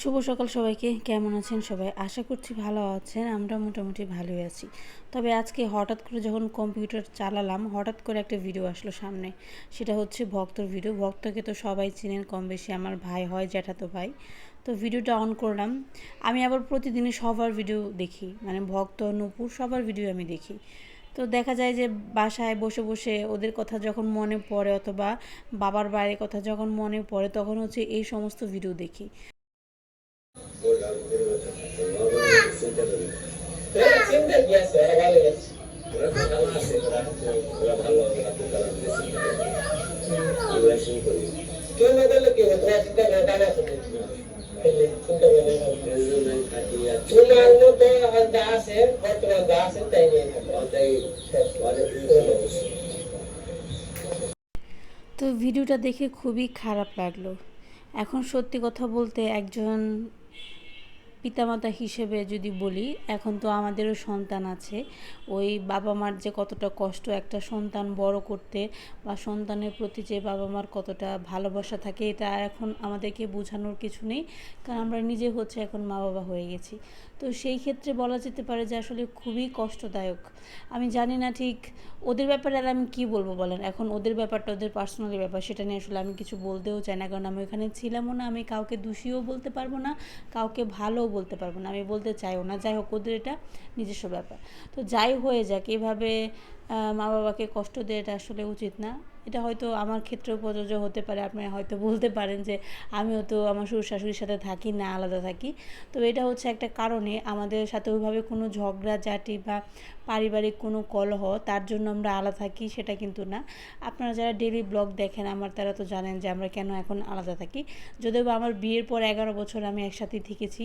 শুভ সকাল সবাইকে। কেমন আছেন সবাই? আশা করছি ভালো আছেন। আমরা মোটামুটি ভালোই আছি। তবে আজকে হঠাৎ করে যখন কম্পিউটার চালালাম, হঠাৎ করে একটা ভিডিও আসলো সামনে। সেটা হচ্ছে ভক্তর ভিডিও ভক্তকে তো সবাই চিনেন কম বেশি, আমার ভাই হয়, জ্যাঠাতো ভাই। তো ভিডিওটা অন করলাম। আমি আবার প্রতিদিনই সবার ভিডিও দেখি। মানে ভক্ত, নূপুর, সবার ভিডিও আমি দেখি। তো দেখা যায় যে বাসায় বসে বসে ওদের কথা যখন মনে পড়ে অথবা বাবার বাইরের কথা যখন মনে পড়ে, তখন হচ্ছে এই সমস্ত ভিডিও দেখি। তো ভিডিওটা দেখে খুবই খারাপ লাগল। এখন সত্যি কথা বলতে একজন পিতামাতা হিসেবে যদি বলি, এখন তো আমাদেরও সন্তান আছে। ওই বাবা মার যে কতটা কষ্ট একটা সন্তান বড় করতে বা সন্তানের প্রতি যে বাবা মার কতটা ভালোবাসা থাকে, এটা এখন আমাদেরকে বোঝানোর কিছু নেই। কারণ আমরা নিজে হচ্ছে এখন মা বাবা হয়ে গেছি। তো সেই ক্ষেত্রে বলা যেতে পারে যে আসলে খুবই কষ্টদায়ক। আমি জানি না ঠিক ওদের ব্যাপারে আর আমি কী বলব বলেন? এখন ওদের ব্যাপারটা, ওদের পার্সোনালি ব্যাপার, সেটা নিয়ে আসলে আমি কিছু বলতেও চাই না। কারণ আমি ওখানে ছিলামও না, আমি কাউকে দোষীও বলতে পারব না, কাউকে ভালোও বলতে পারব না, আমি বলতে চাইও না। যাই হোক, ওদের এটা নিজস্ব ব্যাপার। তো যাই হয়ে যাক, এভাবে মা বাবাকে কষ্ট দেওয়াটা আসলে উচিত না। এটা হয়তো আমার ক্ষেত্রেও প্রযোজ্য হতে পারে। আপনি হয়তো বলতে পারেন যে আমিও তো আমার শ্বশুর শাশুড়ির সাথে থাকি, না আলাদা থাকি। তো এটা হচ্ছে একটা কারণে আমাদের সাথে ওইভাবে কোনো ঝগড়া জাটি বা পারিবারিক কোনো কলহ, তার জন্য আমরা আলাদা থাকি সেটা কিন্তু না। আপনারা যারা ডেলি ব্লগ দেখেন, আমার তারা তো জানেন যে আমরা কেন এখন আলাদা থাকি। যদিও বা আমার বিয়ের পর এগারো বছর আমি একসাথেই থেকেছি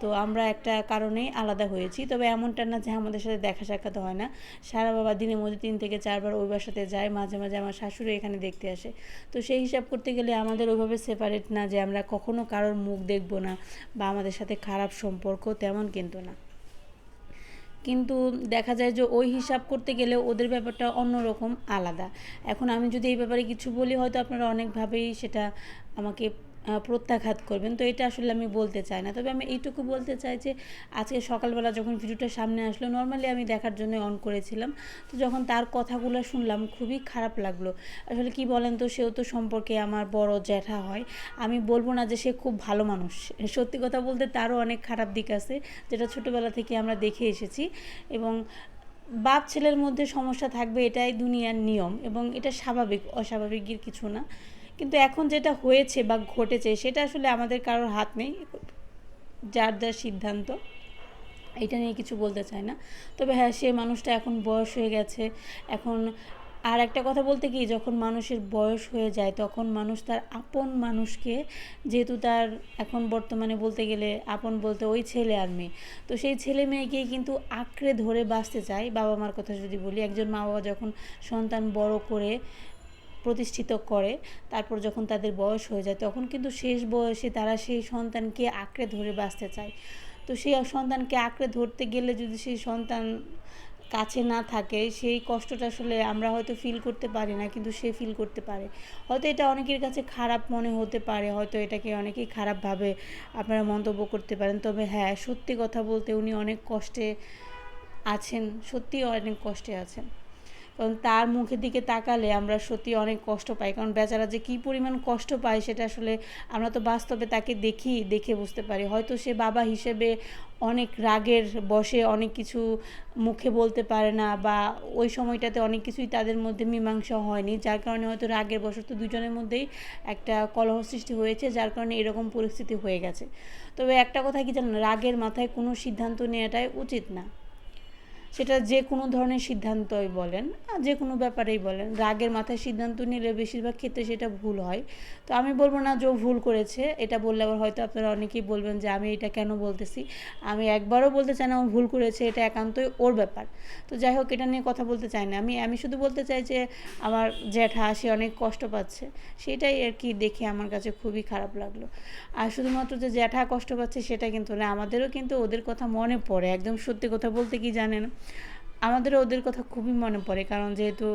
তো আমরা একটা কারণেই আলাদা হয়েছি। তবে এমনটা না যে আমাদের সাথে দেখা সাক্ষাৎ হয় না। সারা বাবা দিনের মধ্যে তিন থেকে চারবার ওই বাসাতে যায়, মাঝে মাঝে আমার শাশুড়ি এখানে দেখতে আসে। তো সেই হিসাব করতে গেলে আমাদের ওইভাবে সেপারেট না যে আমরা কখনো কারোর মুখ দেখব না বা আমাদের সাথে খারাপ সম্পর্ক তেমন কিন্তু না। কিন্তু দেখা যায় যে ওই হিসাব করতে গেলে ওদের ব্যাপারটা অন্যরকম, আলাদা। এখন আমি যদি এই ব্যাপারে কিছু বলি, হয়তো আপনারা অনেকভাবেই সেটা আমাকে প্রত্যাঘাত করবেন। তো এটা আসলে আমি বলতে চাই না। তবে আমি এইটুকু বলতে চাই যে, আজকে সকালবেলা যখন ভিডিওটা সামনে আসলো নর্মালি আমি দেখার জন্য অন করেছিলাম। তো যখন তার কথাগুলো শুনলাম, খুবই খারাপ লাগল। আসলে কি বলেন তো, সেও তো সম্পর্কে আমার বড় জ্যাঠা হয়। আমি বলব না যে সে খুব ভালো মানুষ। সত্যি কথা বলতে তারও অনেক খারাপ দিক আছে, যেটা ছোটোবেলা থেকে আমরা দেখে এসেছি। এবং বাপ ছেলের মধ্যে সমস্যা থাকবে এটাই দুনিয়ার নিয়ম। এবং এটা স্বাভাবিক, অস্বাভাবিকের কিছু না। কিন্তু এখন যেটা হয়েছে বা ঘটেছে, সেটা আসলে আমাদের কারোর হাত নেই, যার যার সিদ্ধান্ত, এটা নিয়ে কিছু বলতে চাই না। তবে হ্যাঁ সে মানুষটা এখন বয়স হয়ে গেছে। এখন আর একটা কথা বলতে কি, যখন মানুষের বয়স হয়ে যায়, তখন মানুষ তার আপন মানুষকে, যেহেতু তার এখন বর্তমানে বলতে গেলে আপন বলতে ওই ছেলে আর মেয়ে, তো সেই ছেলে মেয়েকে কিন্তু আঁকড়ে ধরে বাঁচতে চায়। বাবা মার কথা যদি বলি, একজন মা বাবা যখন সন্তান বড় করে প্রতিষ্ঠিত করে, তারপর যখন তাদের বয়স হয়ে যায়, তখন কিন্তু শেষ বয়সে তারা সেই সন্তানকে আঁকড়ে ধরে বাঁচতে চায়। তো সেই সন্তানকে আঁকড়ে ধরতে গেলে যদি সেই সন্তান কাছে না থাকে, সেই কষ্টটা আসলে আমরা হয়তো ফিল করতে পারি না, কিন্তু সে ফিল করতে পারে। হয়তো এটা অনেকের কাছে খারাপ মনে হতে পারে, হয়তো এটাকে অনেকেই খারাপভাবে আপনারা মন্তব্য করতে পারেন। তবে হ্যাঁ সত্যি কথা বলতে উনি অনেক কষ্টে আছেন, সত্যিই অনেক কষ্টে আছেন। কারণ তার মুখের দিকে তাকালে আমরা সত্যি অনেক কষ্ট পাই। কারণ বেচারা যে কী পরিমাণ কষ্ট পায় সেটা আসলে আমরা তো বাস্তবে তাকে দেখি, দেখে বুঝতে পারি। হয়তো সে বাবা হিসেবে অনেক রাগের বসে অনেক কিছু মুখে বলতে পারে না বা ওই সময়টাতে অনেক কিছুই তাদের মধ্যে মীমাংসা হয়নি। যার কারণে হয়তো রাগের বশত দুজনের মধ্যেই একটা কলহ সৃষ্টি হয়েছে, যার কারণে এরকম পরিস্থিতি হয়ে গেছে। তবে একটা কথা কি জানেন? রাগের মাথায় কোনো সিদ্ধান্ত নেওয়াটাই উচিত না। সেটা যে কোনো ধরনের সিদ্ধান্তই বলেন যে কোনো ব্যাপারেই বলেন। রাগের মাথায় সিদ্ধান্ত নিলে বেশিরভাগ ক্ষেত্রে সেটা ভুল হয়। তো আমি বলব না যে ভুল করেছে, এটা বললে আবার হয়তো আপনারা অনেকেই বলবেন যে আমি এটা কেন বলতেছি? আমি একবারও বলতে চাই না ও ভুল করেছে, এটা একান্তই ওর ব্যাপার। তো যাই হোক, এটা নিয়ে কথা বলতে চাই না। আমি আমি শুধু বলতে চাই যে আমার জ্যাঠা, সে অনেক কষ্ট পাচ্ছে। সেটাই আর কি দেখে আমার কাছে খুবই খারাপ লাগল। আর শুধুমাত্র যে জ্যাঠা কষ্ট পাচ্ছে সেটা কিন্তু না, আমাদেরও কিন্তু ওদের কথা মনে পড়ে। একদম সত্যি কথা বলতে কি জানেন? আমাদেরও ওদের কথা খুবই মনে পড়ে, কারণ যেহেতু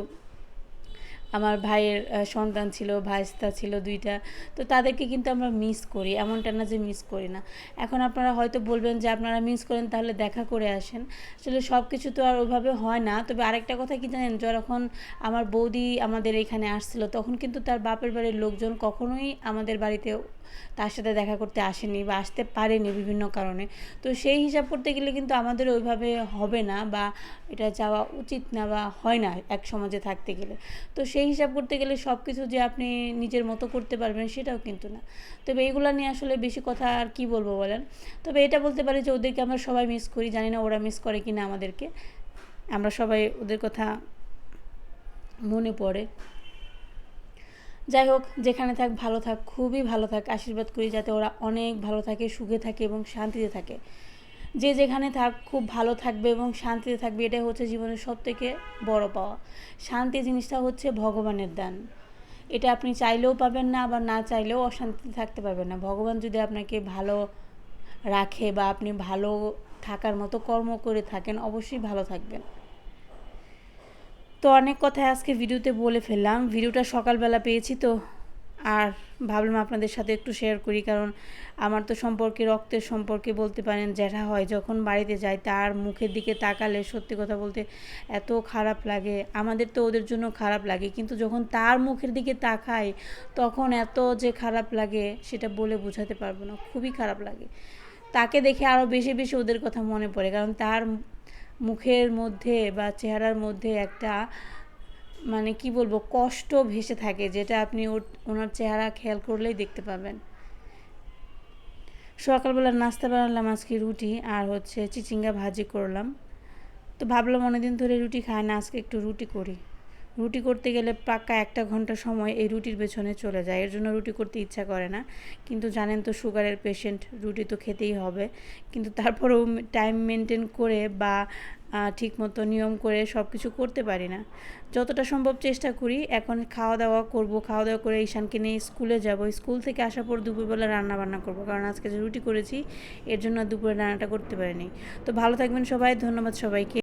আমার ভাইয়ের সন্তান ছিল, ভাইস্তা ছিল দুইটা, তো তাদেরকে কিন্তু আমরা মিস করি, এমনটা না যে মিস করি না। এখন আপনারা হয়তো বলবেন যে আপনারা মিস করেন, তাহলে দেখা করে আসেন। আসলে সব কিছু তো আর ওইভাবে হয় না, তবে আরেকটা কথা কি জানেন, যখন আমার বৌদি আমাদের এখানে আসছিল, তখন কিন্তু তার বাপের বাড়ির লোকজন কখনোই আমাদের বাড়িতে তার সাথে দেখা করতে আসেনি বা আসতে পারেনি বিভিন্ন কারণে। তো সেই হিসাব করতে গেলে কিন্তু আমাদের ওইভাবে হবে না বা এটা যাওয়া উচিত না বা হয় না এক সমাজে থাকতে গেলে। তো সেই হিসাব করতে গেলে সব কিছু যে আপনি নিজের মতো করতে পারবেন সেটাও কিন্তু না। তবে এইগুলো নিয়ে আসলে বেশি কথা আর কি বলব বলেন? তবে এটা বলতে পারি যে ওদেরকে আমরা সবাই মিস করি। জানি না ওরা মিস করে কি না আমাদেরকে। আমরা সবাই ওদের কথা মনে পড়ে। যাই হোক, যেখানে থাক, ভালো থাক, খুবই ভালো থাক। আশীর্বাদ করি যাতে ওরা অনেক ভালো থাকে, সুখে থাকে এবং শান্তিতে থাকে। যে যেখানে থাক, খুব ভালো থাকবে এবং শান্তিতে থাকবে। এটাই হচ্ছে জীবনের সব থেকে বড় পাওয়া। শান্তি জিনিসটা হচ্ছে ভগবানের দান। এটা আপনি চাইলেও পাবেন না, আবার না চাইলেও অশান্তিতে থাকতে পারবেন না। ভগবান যদি আপনাকে ভালো রাখে বা আপনি ভালো থাকার মতো কর্ম করে থাকেন, অবশ্যই ভালো থাকবেন। তো অনেক কথা আজকে ভিডিওতে বলে ফেললাম। ভিডিওটা সকালবেলা পেয়েছি তো। আর ভাবলাম আপনাদের সাথে একটু শেয়ার করি, কারণ আমার তো সম্পর্কে, রক্তের সম্পর্কে বলতে পারেন যেটা হয়, যখন বাড়িতে যাই তার মুখের দিকে তাকালে সত্যি কথা বলতে এত খারাপ লাগে। আমাদের তো ওদের জন্য খারাপ লাগে, কিন্তু যখন তার মুখের দিকে তাকাই, তখন এত যে খারাপ লাগে, সেটা বলে বোঝাতে পারব না। খুবই খারাপ লাগে। তাকে দেখে আরও বেশি বেশি ওদের কথা মনে পড়ে, কারণ তার মুখের মধ্যে বা চেহারার মধ্যে একটা মানে কি বলব, কষ্ট ভেসে থাকে যেটা আপনি ওর, ওনার চেহারা খেয়াল করলেই দেখতে পাবেন। সকালবেলা নাস্তা বানালাম, আজকে রুটি আর হচ্ছে চিচিঙ্গা ভাজি করলাম। তো ভাবলাম অনেকদিন ধরে রুটি খায় না, আজকে একটু রুটি করি। রুটি করতে গেলে পাক্কা একটা ঘণ্টা সময় এই রুটির পেছনে চলে যায়। এর জন্য রুটি করতে ইচ্ছা করে না। কিন্তু জানেন তো, সুগারের পেশেন্ট, রুটি তো খেতেই হবে। কিন্তু তারপরেও টাইম মেনটেন করে বা ঠিক মতো নিয়ম করে সব কিছু করতে পারি না। যতটা সম্ভব চেষ্টা করি। এখন খাওয়া দাওয়া করব। খাওয়া দাওয়া করে ঈশানকে নিয়ে স্কুলে যাব। স্কুল থেকে আসার পর দুপুরবেলা রান্না বান্না করব। কারণ আজকে যে রুটি করেছি, এর জন্য দুপুরে রান্নাটা করতে পারিনি। তো ভালো থাকবেন সবাই। ধন্যবাদ সবাইকে।